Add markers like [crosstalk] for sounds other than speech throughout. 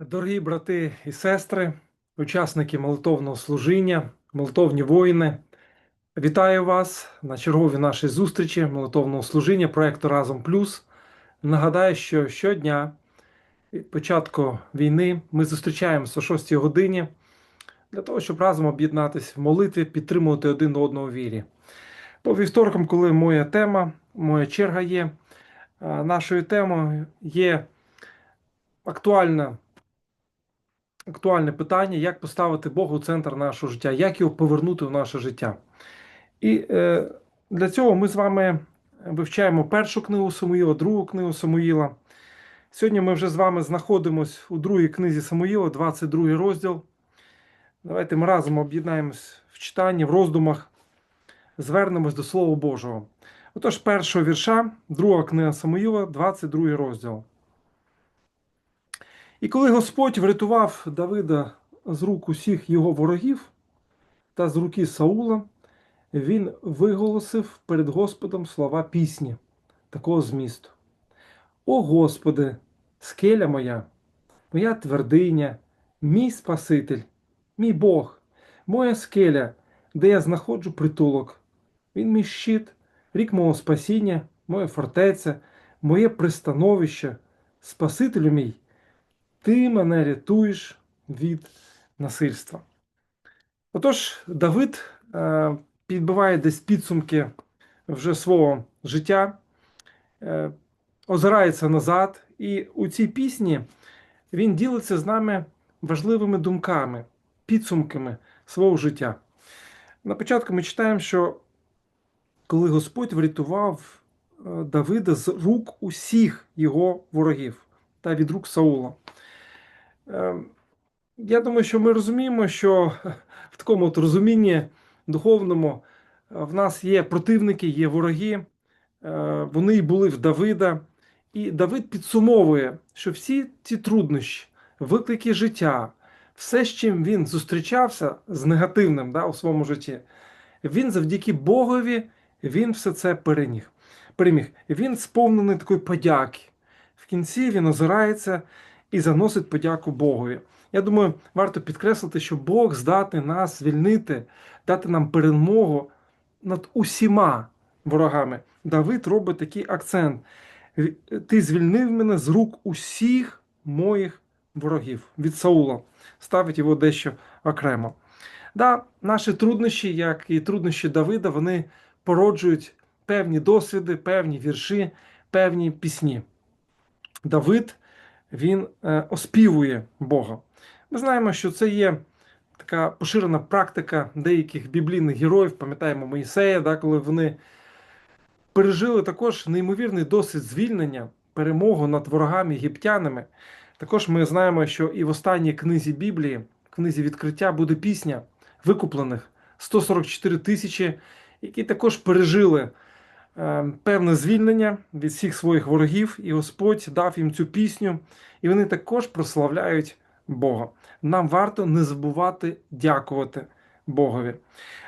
Дорогі брати і сестри, учасники молитовного служіння, молитовні воїни, вітаю вас на черговій нашій зустрічі молитовного служіння проєкту Разом Плюс. Нагадаю, що щодня початку війни ми зустрічаємося о 6 годині для того, щоб разом об'єднатися в молитві, підтримувати один одного в вірі. По вівторкам, коли моя тема, моя черга є, нашою темою є актуальна актуальне питання, як поставити Бога у центр нашого життя, як його повернути в наше життя. І е, для цього ми з вами вивчаємо першу книгу Самуїла, другу книгу Самуїла. Сьогодні ми вже з вами знаходимося у другій книзі Самуїла, 22 розділ. Давайте ми разом об'єднаємось в читанні, в роздумах, звернемось до Слова Божого. Отож, першого вірша, друга книга Самуїла, 22 розділ. І коли Господь врятував Давида з рук усіх його ворогів та з руки Саула, він виголосив перед Господом слова пісні такого змісту. О Господи, скеля моя, моя твердиня, мій Спаситель, мій Бог, моя скеля, де я знаходжу притулок. Він мій щит, рік мого спасіння, моя фортеця, моє пристановище, Спасителю мій ти мене рятуєш від насильства. Отож, Давид е, підбиває десь підсумки вже свого життя, е, озирається назад, і у цій пісні він ділиться з нами важливими думками, підсумками свого життя. На початку ми читаємо, що коли Господь врятував е, Давида з рук усіх його ворогів та від рук Саула. Ем, Я думаю, що ми розуміємо, що в такому от розумінні духовному е, в нас є противники, є вороги, е, вони й були в Давида. І Давид підсумовує, що всі ці труднощі, виклики життя, все, з чим він зустрічався з негативним да, у своєму житті, він завдяки Богові він все це переміг. переміг. Він сповнений такої подяки. В кінці він озирається і заносить подяку Богові. Я думаю, варто підкреслити, що Бог здатний нас звільнити, дати нам перемогу над усіма ворогами. Давид робить такий акцент: Ти звільнив мене з рук усіх моїх ворогів від Саула. Ставить його дещо окремо. Да, Наші труднощі, як і труднощі Давида, вони породжують певні досвіди, певні вірші, певні пісні. Давид він е, оспівує Бога. Ми знаємо, що це є така поширена практика деяких біблійних героїв, пам'ятаємо Моїсея, да, коли вони пережили також неймовірний досвід звільнення, перемогу над ворогами єгиптянами. Також ми знаємо, що і в останній книзі Біблії, книзі відкриття, буде пісня викуплених 144 тисячі, які також пережили. Е, певне звільнення від всіх своїх ворогів, і Господь дав їм цю пісню, і вони також прославляють Бога. Нам варто не забувати дякувати Богові.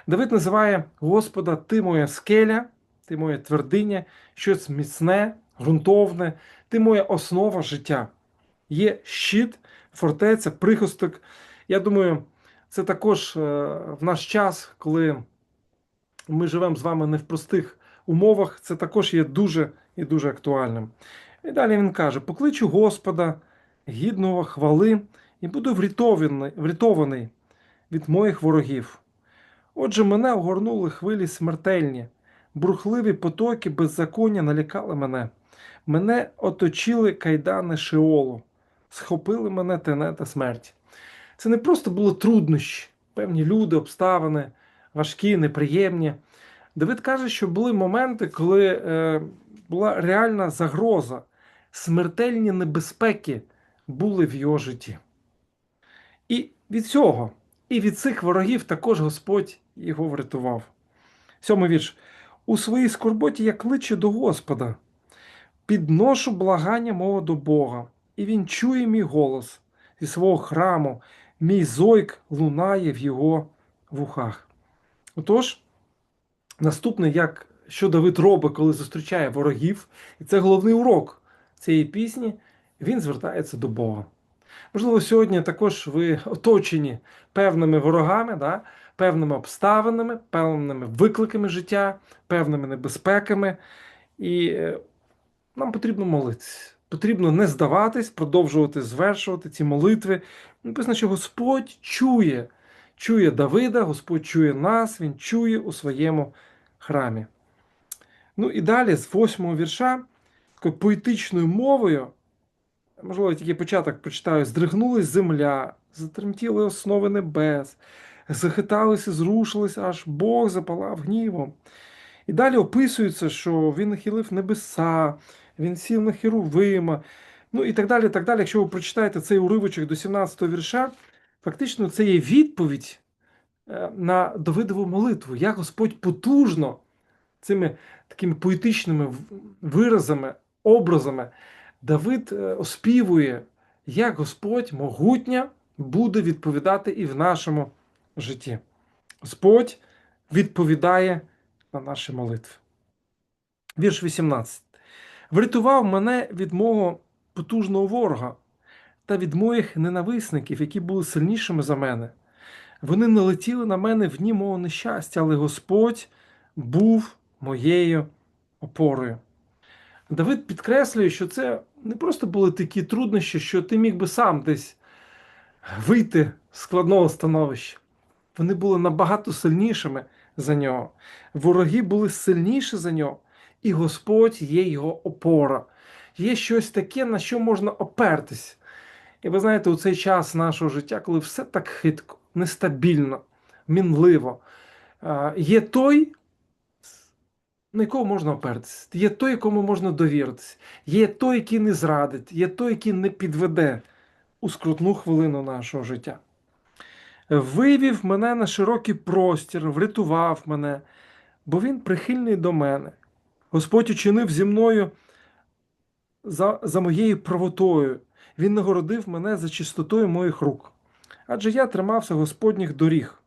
Давид називає Господа Ти моя скеля, ти моя твердиня, щось міцне, ґрунтовне, ти моя основа життя. Є щит, фортеця, прихисток. Я думаю, це також е, в наш час, коли ми живемо з вами не в простих умовах це також є дуже і дуже актуальним. І далі він каже: покличу Господа, гідного хвали, і буду врятований, від моїх ворогів. Отже, мене огорнули хвилі смертельні, бурхливі потоки беззаконня налякали мене. Мене оточили кайдани Шеолу, схопили мене тенета смерті. Це не просто було труднощі, певні люди, обставини, важкі, неприємні. Давид каже, що були моменти, коли е, була реальна загроза, смертельні небезпеки були в його житті. І від цього, і від цих ворогів також Господь його врятував. Сьомий вірш. У своїй скорботі я кличу до Господа, підношу благання мого до Бога, і Він чує мій голос зі свого храму, мій зойк лунає в його вухах. Отож. Наступне, як що Давид робить, коли зустрічає ворогів, і це головний урок цієї пісні, він звертається до Бога. Можливо, сьогодні також ви оточені певними ворогами, да? певними обставинами, певними викликами життя, певними небезпеками. І е, нам потрібно молитися. Потрібно не здаватись, продовжувати звершувати ці молитви. Написано, що Господь чує, чує Давида, Господь чує нас, Він чує у своєму храмі. Ну і далі, з восьмого вірша, такою поетичною мовою, можливо, тільки початок прочитаю, здригнулась земля, затремтіли основи небес, захиталися, зрушилися, аж Бог запалав гнівом. І далі описується, що він нахилив небеса, він сів на Херувима, ну і так далі. так далі. Якщо ви прочитаєте цей уривочок до 17 го вірша, фактично це є відповідь на Давидову молитву, як Господь потужно цими такими поетичними виразами, образами Давид е, оспівує, як Господь могутня буде відповідати і в нашому житті. Господь відповідає на наші молитви. Вірш 18. Врятував мене від мого потужного ворога та від моїх ненависників, які були сильнішими за мене. Вони налетіли на мене в дні мого нещастя, але Господь був моєю опорою. Давид підкреслює, що це не просто були такі труднощі, що ти міг би сам десь вийти з складного становища. Вони були набагато сильнішими за нього. Вороги були сильніші за нього, і Господь є його опора. Є щось таке, на що можна опертись. І ви знаєте, у цей час нашого життя, коли все так хитко, нестабільно, мінливо, є той, на якого можна опертися, є той, якому можна довіритися, є той, який не зрадить, є той, який не підведе у скрутну хвилину нашого життя вивів мене на широкий простір, врятував мене, бо він прихильний до мене. Господь учинив зі мною за, за моєю правотою. Він нагородив мене за чистотою моїх рук. Адже я тримався Господніх доріг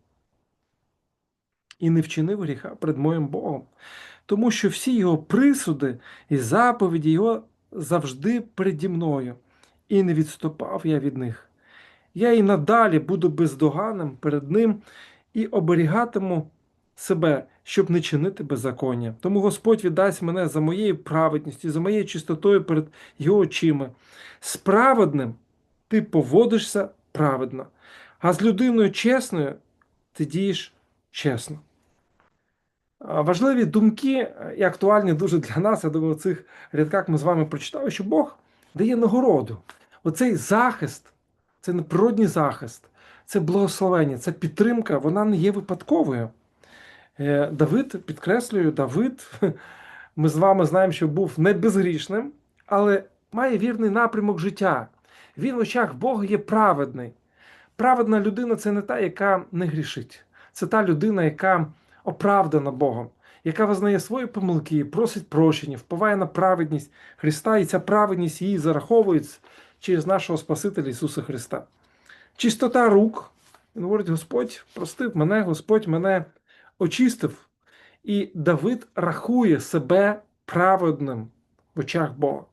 і не вчинив гріха перед моїм Богом, тому що всі його присуди і заповіді його завжди переді мною, і не відступав я від них я і надалі буду бездоганним перед Ним і оберігатиму себе, щоб не чинити беззаконня. Тому Господь віддасть мене за моєю праведністю, за моєю чистотою перед Його очима. З праведним ти поводишся праведно, а з людиною чесною ти дієш чесно. Важливі думки і актуальні дуже для нас. Я думаю, в цих рядках ми з вами прочитали, що Бог дає нагороду. Оцей захист це не природній захист, це благословення, це підтримка, вона не є випадковою. Е, Давид, підкреслюю, Давид, [laughs] ми з вами знаємо, що був не безгрішним, але має вірний напрямок життя. Він в очах Бога є праведний. Праведна людина це не та, яка не грішить. Це та людина, яка оправдана Богом, яка визнає свої помилки, просить прощення, впливає на праведність Христа, і ця праведність її зараховується через нашого Спасителя Ісуса Христа. Чистота рук, Він говорить, Господь простив мене, Господь мене очистив. І Давид рахує себе праведним в очах Бога.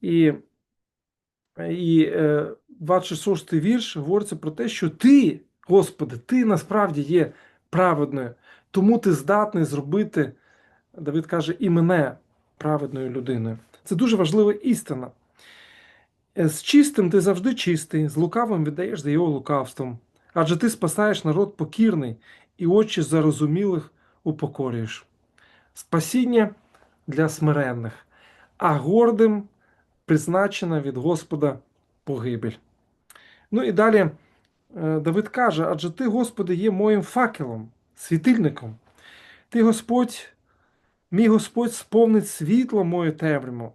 І і 26 вірш говориться про те, що ти, Господи, ти насправді є праведною, тому ти здатний зробити, Давид каже, і мене праведною людиною. Це дуже важлива істина. Е, з чистим ти завжди чистий, з лукавим віддаєш за його лукавством. Адже ти спасаєш народ покірний і очі зарозумілих упокорюєш. Спасіння для смиренних, а гордим призначена від Господа погибель. Ну і далі е, Давид каже: адже ти, Господи, є моїм факелом, світильником. Ти Господь, мій Господь сповнить світло моє темряву.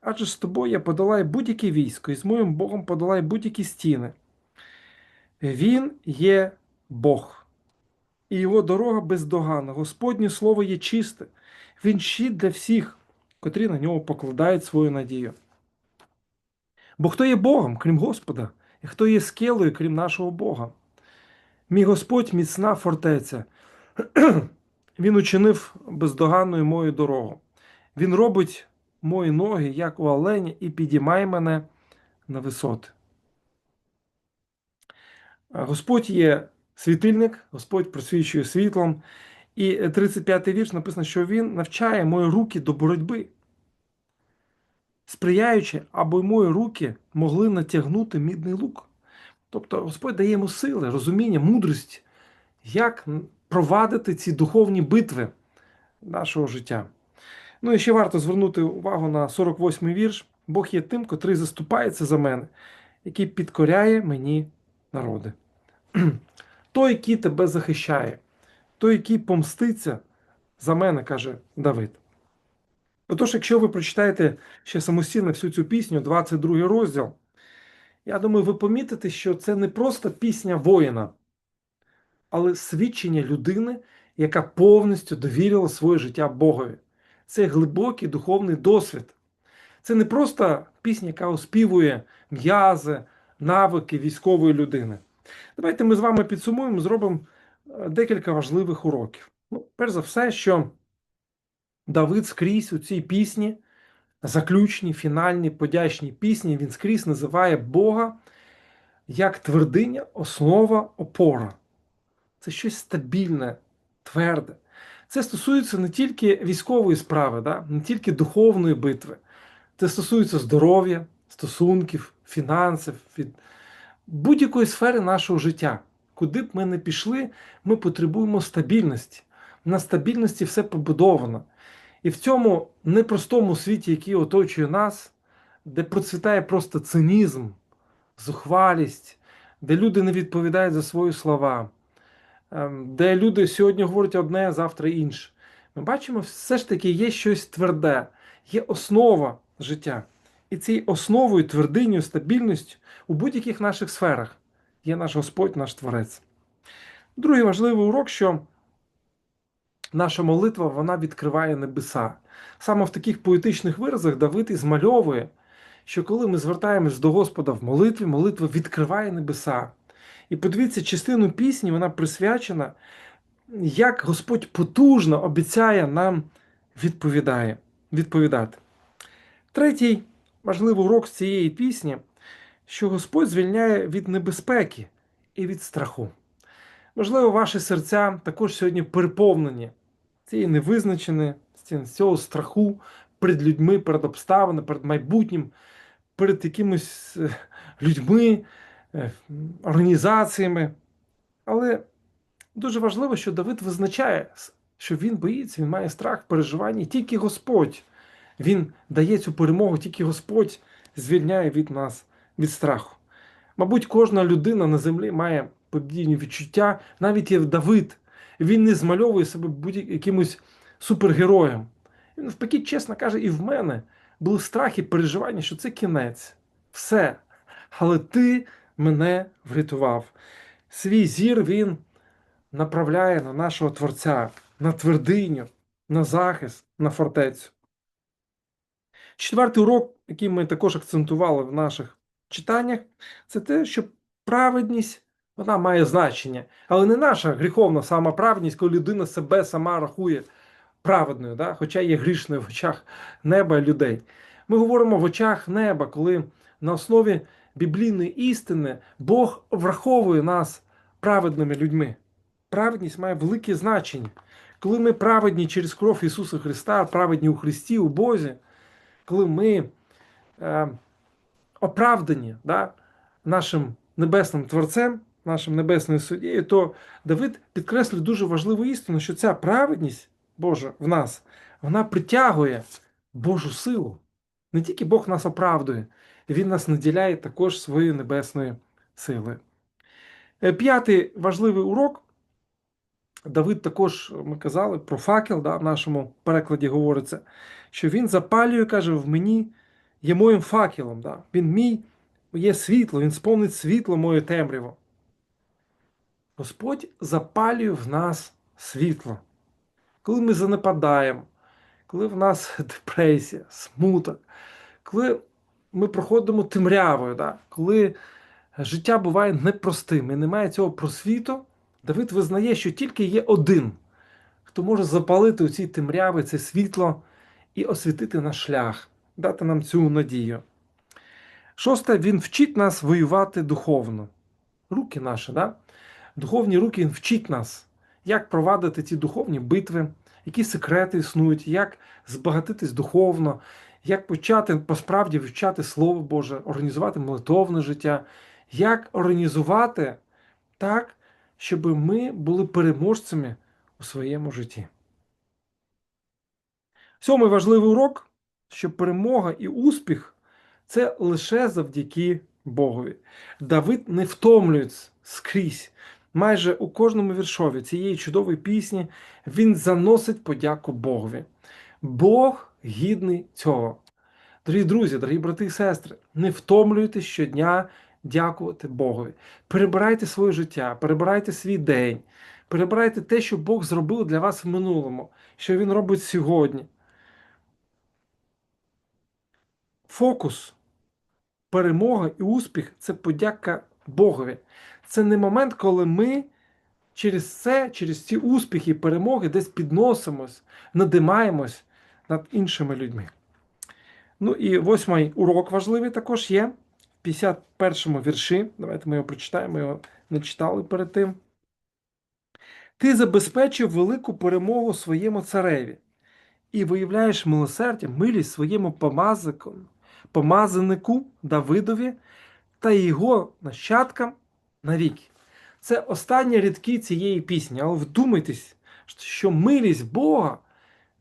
Адже з тобою я подолаю будь-яке військо, і з моїм Богом подолаю будь-які стіни. Він є Бог, і його дорога бездоганна. Господнє слово є чисте, він щит для всіх, котрі на нього покладають свою надію. Бо хто є Богом, крім Господа, хто є скелою, крім нашого Бога? Мій Господь міцна фортеця. [clears throat] Він учинив бездоганною мою дорогу. Він робить мої ноги, як у оленя, і підіймай мене на висоти. Господь є світильник, Господь просвічує світлом. І 35-й вірш написано, що Він навчає мої руки до боротьби, сприяючи, аби мої руки могли натягнути мідний лук. Тобто Господь дає йому сили, розуміння, мудрість, як провадити ці духовні битви нашого життя. Ну і ще варто звернути увагу на 48-й вірш. Бог є тим, котрий заступається за мене, який підкоряє мені народи. [clears throat] Той, який тебе захищає, той, який помститься за мене, каже Давид. Отож, якщо ви прочитаєте ще самостійно всю цю пісню, 22 розділ, я думаю, ви помітите, що це не просто пісня воїна, але свідчення людини, яка повністю довірила своє життя Богові. Це глибокий духовний досвід. Це не просто пісня, яка оспівує м'язи, навики військової людини. Давайте ми з вами підсумуємо, зробимо е, декілька важливих уроків. Ну, Перш за все, що Давид скрізь у цій пісні, заключній, фінальній, подячній пісні, він скрізь називає Бога як твердиня, основа, опора. Це щось стабільне, тверде. Це стосується не тільки військової справи, да? не тільки духовної битви. Це стосується здоров'я, стосунків, фінансів, від будь-якої сфери нашого життя. Куди б ми не пішли, ми потребуємо стабільності. На стабільності все побудовано. І в цьому непростому світі, який оточує нас, де процвітає просто цинізм, зухвалість, де люди не відповідають за свої слова, ем, де люди сьогодні говорять одне, завтра інше. Ми бачимо, все ж таки є щось тверде, є основа життя. І цією основою, твердиною, стабільністю у будь-яких наших сферах є наш Господь, наш Творець. Другий важливий урок, що наша молитва вона відкриває небеса. Саме в таких поетичних виразах Давид і змальовує, що коли ми звертаємось до Господа в молитві, молитва відкриває небеса. І подивіться, частину пісні вона присвячена, як Господь потужно обіцяє нам відповідає, відповідати. Третій важливий урок з цієї пісні, що Господь звільняє від небезпеки і від страху. Можливо, ваші серця також сьогодні переповнені цієї невизначеної, цього страху перед людьми, перед обставинами, перед майбутнім, перед якимись е, людьми, е, організаціями. Але дуже важливо, що Давид визначає, що він боїться, він має страх, переживання, тільки Господь. Він дає цю перемогу, тільки Господь звільняє від нас від страху. Мабуть, кожна людина на землі має подібні відчуття, навіть є Давид. Він не змальовує себе будь-якимось супергероєм. Він навпаки, чесно каже, і в мене були страх і переживання, що це кінець. Все. Але ти мене врятував. Свій зір він направляє на нашого Творця, на твердиню, на захист, на фортецю. Четвертий урок, який ми також акцентували в наших читаннях, це те, що праведність вона має значення, але не наша гріховна самоправедність, коли людина себе сама рахує праведною, да? хоча є грішною в очах неба людей. Ми говоримо в очах неба, коли на основі біблійної істини Бог враховує нас праведними людьми. Праведність має велике значення. Коли ми праведні через кров Ісуса Христа, праведні у Христі, у Бозі коли ми е, оправдані да, нашим небесним творцем, нашим небесним суддєю, то Давид підкреслює дуже важливу істину, що ця праведність Божа в нас, вона притягує Божу силу. Не тільки Бог нас оправдує, Він нас наділяє також своєю небесною силою. Е, п'ятий важливий урок. Давид також ми казали про факел, да, в нашому перекладі говориться що він запалює, каже, в мені є моїм факелом. Да? Він мій є світло, він сповнить світло моє темряво. Господь запалює в нас світло. Коли ми занепадаємо, коли в нас [laughs] депресія, смуток, коли ми проходимо темрявою, да? коли життя буває непростим і немає цього просвіту, Давид визнає, що тільки є один, хто може запалити у цій темряві це світло і освітити наш шлях, дати нам цю надію. Шосте, він вчить нас воювати духовно. руки наші, да? Духовні руки вчить нас, як провадити ті духовні битви, які секрети існують, як збагатитись духовно, як почати посправді вивчати Слово Боже, організувати молитовне життя, як організувати так, щоб ми були переможцями у своєму житті. Сьомий важливий урок, що перемога і успіх це лише завдяки Богові. Давид не втомлюється скрізь. Майже у кожному віршові цієї чудової пісні він заносить подяку Богові. Бог гідний цього. Дорогі друзі, дорогі брати і сестри, не втомлюйтесь щодня дякувати Богові. Перебирайте своє життя, перебирайте свій день, перебирайте те, що Бог зробив для вас в минулому, що Він робить сьогодні. Фокус, перемога і успіх це подяка Богові. Це не момент, коли ми через це, через ці успіхи і перемоги десь підносимось, надимаємось над іншими людьми. Ну і восьмий урок важливий також є. В 51-му вірші. Давайте ми його прочитаємо, ми його не читали перед тим. Ти забезпечив велику перемогу своєму цареві і виявляєш милосердя, милість своєму помазику, помазанику Давидові та його нащадкам навіки. Це останні рядки цієї пісні. Але вдумайтесь, що милість Бога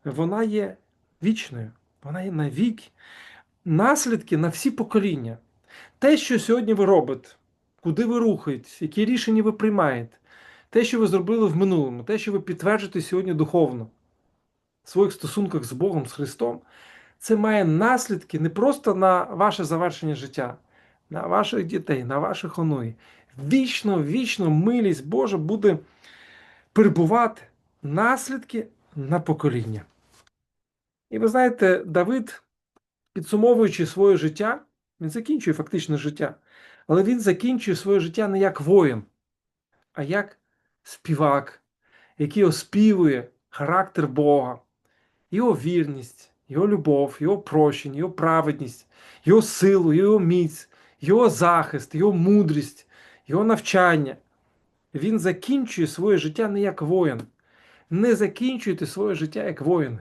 вона є вічною, вона є навіки. Наслідки на всі покоління. Те, що сьогодні ви робите, куди ви рухаєтесь, які рішення ви приймаєте, те, що ви зробили в минулому, те, що ви підтверджуєте сьогодні духовно в своїх стосунках з Богом, з Христом, це має наслідки не просто на ваше завершення життя, на ваших дітей, на ваших онуї. Вічно, вічно милість Божа буде перебувати наслідки на покоління. І ви знаєте, Давид, підсумовуючи своє життя, він закінчує фактично життя, але він закінчує своє життя не як воїн, а як співак, який оспівує характер Бога, його вірність, його любов, його прощення, його праведність, його силу, його міць, його захист, його мудрість, його навчання. Він закінчує своє життя не як воїн. Не закінчуйте своє життя як воїни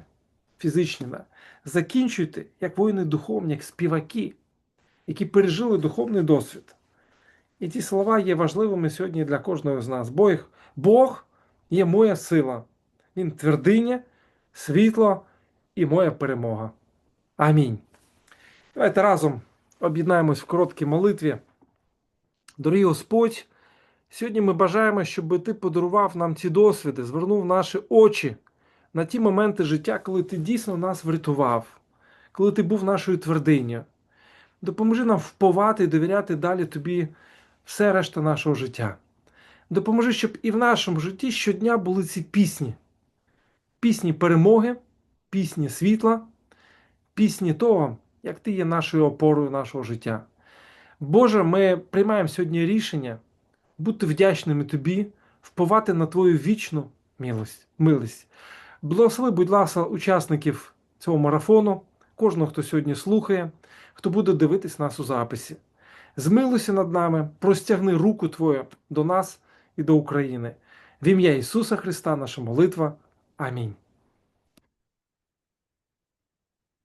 фізичні. Закінчуйте як воїни духовні, як співаки, які пережили духовний досвід. І ці слова є важливими сьогодні для кожного з нас. Бог, Бог є моя сила. Він твердиня, світло і моя перемога. Амінь. Давайте разом об'єднаємось в короткій молитві. Дорогий Господь, сьогодні ми бажаємо, щоб Ти подарував нам ці досвіди, звернув наші очі на ті моменти життя, коли Ти дійсно нас врятував, коли Ти був нашою твердиню. Допоможи нам вповати і довіряти далі Тобі все решта нашого життя. Допоможи, щоб і в нашому житті щодня були ці пісні. Пісні перемоги, пісні світла, пісні того, як ти є нашою опорою нашого життя. Боже, ми приймаємо сьогодні рішення бути вдячними Тобі, вповати на Твою вічну милость. милість. Благослови, будь ласка, учасників цього марафону, кожного, хто сьогодні слухає, хто буде дивитись нас у записі. Змилуйся над нами, простягни руку Твою до нас і до України. В ім'я Ісуса Христа, наша молитва. Амінь.